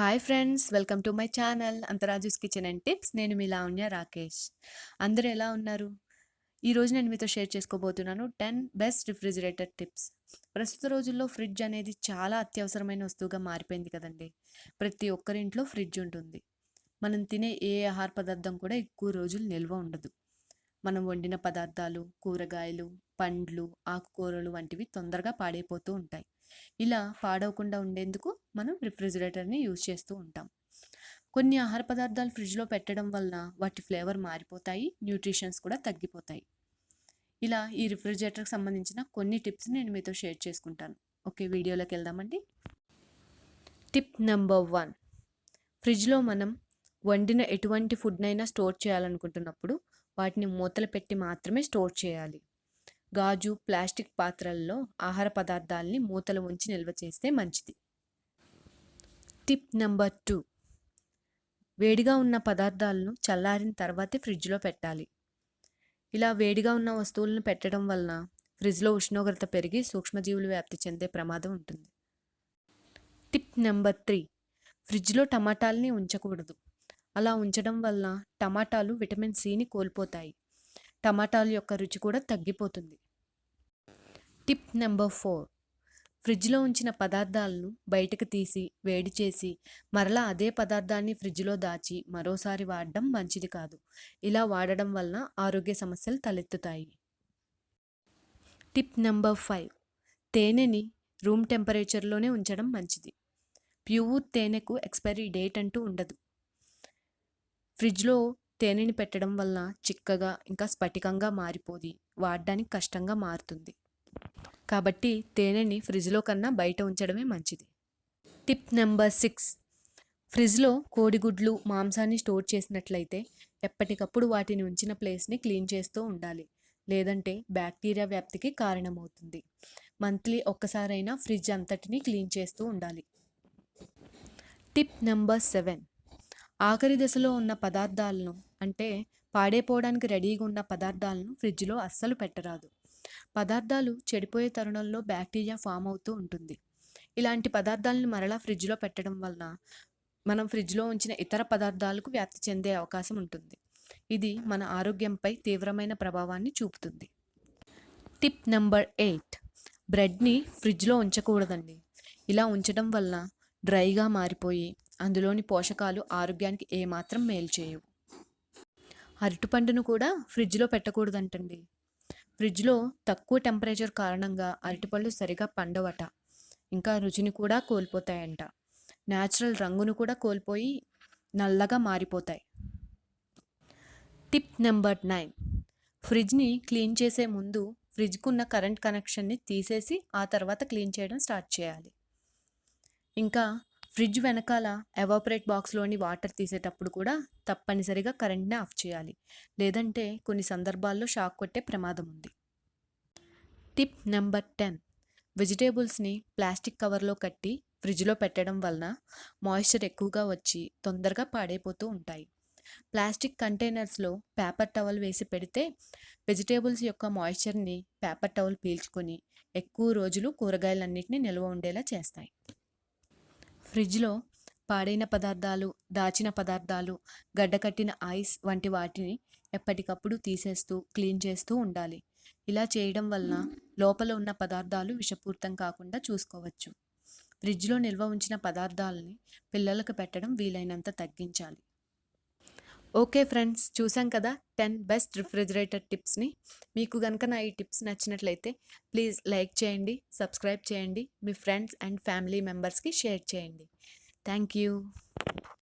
Hi friends welcome to my channel Antharaju's kitchen and tips నేను మీ లావణ్య రాకేష్. అందరూ ఎలా ఉన్నారు? ఈరోజు నేను మీతో షేర్ చేసుకోబోతున్నాను టెన్ బెస్ట్ రిఫ్రిజిరేటర్ టిప్స్ ప్రస్తుత రోజుల్లో ఫ్రిడ్జ్ అనేది చాలా అత్యవసరమైన వస్తువుగా మారిపోయింది కదండి. ప్రతి ఒక్కరింట్లో ఫ్రిడ్జ్ ఉంటుంది. మనం తినే ఏ ఆహార పదార్థం కూడా ఎక్కువ రోజులు నిల్వ ఉండదు. మనం వండిన పదార్థాలు కూరగాయలు పండ్లు ఆకుకూరలు వంటివి తొందరగా పాడైపోతూ ఉంటాయి. ఇలా పాడవకుండా ఉండేందుకు మనం రిఫ్రిజిరేటర్ని యూజ్ చేస్తూ ఉంటాం. కొన్ని ఆహార పదార్థాలు ఫ్రిడ్జ్లో పెట్టడం వలన వాటి ఫ్లేవర్ మారిపోతాయి న్యూట్రిషన్స్ కూడా తగ్గిపోతాయి. ఇలా ఈ రిఫ్రిజిరేటర్కి సంబంధించిన కొన్ని టిప్స్ నేను మీతో షేర్ చేసుకుంటాను. ఓకే వీడియోలోకి వెళ్దామండి. Tip number one. ఫ్రిడ్జ్లో మనం వండిన ఎటువంటి ఫుడ్నైనా స్టోర్ చేయాలనుకుంటున్నప్పుడు వాటిని మూతలు పెట్టి మాత్రమే స్టోర్ చేయాలి. గాజు ప్లాస్టిక్ పాత్రల్లో ఆహార పదార్థాలని మూతలు ఉంచి నిల్వ చేస్తే మంచిది. Tip number two. వేడిగా ఉన్న పదార్థాలను చల్లారిన తర్వాతే ఫ్రిడ్జ్లో పెట్టాలి. ఇలా వేడిగా ఉన్న వస్తువులను పెట్టడం వలన ఫ్రిడ్జ్లో ఉష్ణోగ్రత పెరిగి సూక్ష్మజీవులు వ్యాప్తి చెందే ప్రమాదం ఉంటుంది. Tip number three. ఫ్రిడ్జ్లో టమాటాలని ఉంచకూడదు. అలా ఉంచడం వలన టమాటాలు విటమిన్ సిని కోల్పోతాయి. టమాటాల యొక్క రుచి కూడా తగ్గిపోతుంది. Tip number four. ఫ్రిడ్జ్లో ఉంచిన పదార్థాలను బయటకు తీసి వేడి చేసి మరలా అదే పదార్థాన్ని ఫ్రిడ్జ్లో దాచి మరోసారి వాడడం మంచిది కాదు. ఇలా వాడడం వలన ఆరోగ్య సమస్యలు తలెత్తుతాయి. Tip number five. తేనెని రూమ్ టెంపరేచర్లోనే ఉంచడం మంచిది. ప్యూర్ తేనెకు ఎక్స్పైరీ డేట్ అంటూ ఉండదు. ఫ్రిడ్జ్లో తేనెని పెట్టడం వలన చిక్కగా ఇంకా స్ఫటికంగా మారిపోది. వాడడానికి కష్టంగా మారుతుంది. కాబట్టి తేనెని ఫ్రిడ్జ్లో కన్నా బయట ఉంచడమే మంచిది. Tip number six. ఫ్రిడ్జ్లో కోడిగుడ్లు మాంసాన్ని స్టోర్ చేసినట్లయితే ఎప్పటికప్పుడు వాటిని ఉంచిన ప్లేస్ని క్లీన్ చేస్తూ ఉండాలి. లేదంటే బ్యాక్టీరియా వ్యాప్తికి కారణమవుతుంది. మంత్లీ ఒక్కసారైనా ఫ్రిడ్జ్ అంతటిని క్లీన్ చేస్తూ ఉండాలి. Tip number seven. ఆఖరి దశలో ఉన్న పదార్థాలను అంటే పాడైపోవడానికి రెడీగా ఉన్న పదార్థాలను ఫ్రిడ్జ్లో అస్సలు పెట్టరాదు. పదార్థాలు చెడిపోయే తరుణంలో బ్యాక్టీరియా ఫామ్ అవుతూ ఉంటుంది. ఇలాంటి పదార్థాలను మరలా ఫ్రిడ్జ్లో పెట్టడం వలన మనం ఫ్రిడ్జ్లో ఉంచిన ఇతర పదార్థాలకు వ్యాప్తి చెందే అవకాశం ఉంటుంది. ఇది మన ఆరోగ్యంపై తీవ్రమైన ప్రభావాన్ని చూపుతుంది. Tip number eight. బ్రెడ్ని ఫ్రిడ్జ్లో ఉంచకూడదండి. ఇలా ఉంచడం వలన డ్రైగా మారిపోయి అందులోని పోషకాలు ఆరోగ్యానికి ఏమాత్రం మేలు చేయవు. అరటిపండును కూడా ఫ్రిడ్జ్లో పెట్టకూడదంటండి. ఫ్రిడ్జ్లో తక్కువ టెంపరేచర్ కారణంగా అరటిపళ్ళు సరిగా పండవట. ఇంకా రుచిని కూడా కోల్పోతాయంట. న్యాచురల్ రంగును కూడా కోల్పోయి నల్లగా మారిపోతాయి. Tip number nine. ఫ్రిడ్జ్ని క్లీన్ చేసే ముందు ఫ్రిడ్జ్కున్న కరెంట్ కనెక్షన్ని తీసేసి ఆ తర్వాత క్లీన్ చేయడం స్టార్ట్ చేయాలి. ఇంకా ఫ్రిడ్జ్ వెనకాల ఎవాపరేట్ బాక్స్లోని వాటర్ తీసేటప్పుడు కూడా తప్పనిసరిగా కరెంట్ని ఆఫ్ చేయాలి. లేదంటే కొన్ని సందర్భాల్లో షాక్ కొట్టే ప్రమాదం ఉంది. Tip number ten. వెజిటేబుల్స్ని ప్లాస్టిక్ కవర్లో కట్టి ఫ్రిడ్జ్లో పెట్టడం వలన మాయిశ్చర్ ఎక్కువగా వచ్చి తొందరగా పాడైపోతూ ఉంటాయి. ప్లాస్టిక్ కంటైనర్స్లో పేపర్ టవల్ వేసి పెడితే వెజిటేబుల్స్ యొక్క మాయిశ్చర్ని పేపర్ టవల్ పీల్చుకొని ఎక్కువ రోజులు కూరగాయలన్నింటినీ నిల్వ ఉండేలా చేస్తాయి. ఫ్రిడ్జ్లో పాడైన పదార్థాలు దాచిన పదార్థాలు గడ్డకట్టిన ఐస్ వంటి వాటిని ఎప్పటికప్పుడు తీసేస్తూ క్లీన్ చేస్తూ ఉండాలి. ఇలా చేయడం వలన లోపల ఉన్న పదార్థాలు విషపూరితం కాకుండా చూసుకోవచ్చు. ఫ్రిడ్జ్లో నిల్వ ఉంచిన పదార్థాలని పిల్లలకు పెట్టడం వీలైనంత తగ్గించాలి. ఓకే ఫ్రెండ్స్ చూసాం కదా టెన్ బెస్ట్ రిఫ్రిజిరేటర్ టిప్స్ని. మీకు కనుక నా ఈ టిప్స్ నచ్చినట్లయితే ప్లీజ్ లైక్ చేయండి సబ్స్క్రైబ్ చేయండి మీ ఫ్రెండ్స్ అండ్ ఫ్యామిలీ మెంబర్స్కి షేర్ చేయండి. Thank you